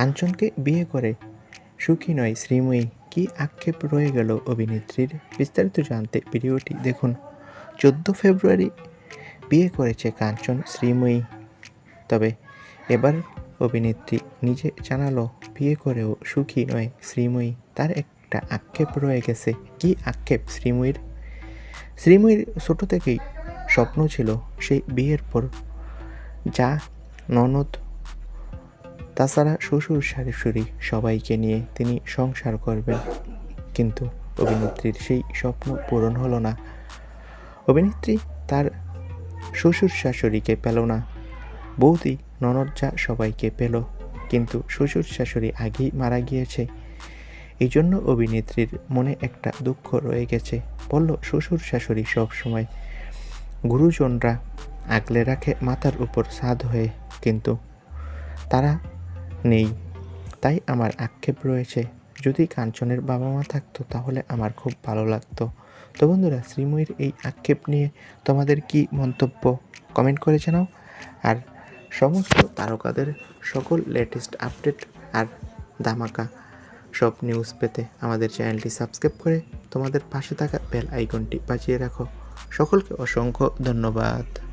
কাঞ্চনকে বিয়ে করে। সুখী নয় শ্রীময়ী। কি আক্ষেপ রয়ে গেল অভিনেত্রীর? বিস্তারিত জানতে ভিডিওটি দেখুন। চোদ্দ ফেব্রুয়ারি বিয়ে করেছে কাঞ্চন শ্রীময়ী। তবে এবার অভিনেত্রী নিজে জানালো, বিয়ে করেও সুখী নয় শ্রীময়ী। তার একটা আক্ষেপ রয়ে গেছে। কি আক্ষেপ শ্রীময়ীর? শ্রীময়ীর ছোট থেকেই স্বপ্ন ছিল সেই বিয়ের পর। যা ননদ তাছাড়া শ্বশুর শাশুড়ি সবাইকে নিয়ে তিনি সংসার করবেন। কিন্তু অভিনেত্রীর সেই স্বপ্ন পূরণ হলো না। অভিনেত্রী তার শ্বশুর শাশুড়িকে পেল না। বৌদি ননদ যা সবাইকে পেল, কিন্তু শ্বশুর শাশুড়ি আগেই মারা গিয়েছে। এই জন্য অভিনেত্রীর মনে একটা দুঃখ রয়ে গেছে। বলল, শ্বশুর শাশুড়ি সবসময় গুরুজনরা আগলে রাখে মাথার উপর সাদ হয়ে, কিন্তু তারা নেই। তাই আমার আক্ষেপ রয়েছে। যদি কাঞ্চনের বাবা মা থাকতো, তাহলে আমার খুব ভালো লাগতো। তো বন্ধুরা, শ্রীময়ীর এই আক্ষেপ নিয়ে তোমাদের কি মন্তব্য? কমেন্ট করে জানাও। আর সমস্ত তারকাদের সকল লেটেস্ট আপডেট আর দামাকা সব নিউজ পেতে আমাদের চ্যানেলটি সাবস্ক্রাইব করে তোমাদের পাশে থাকা বেল আইকনটি বাজিয়ে রাখো। সকলকে অসংখ্য ধন্যবাদ।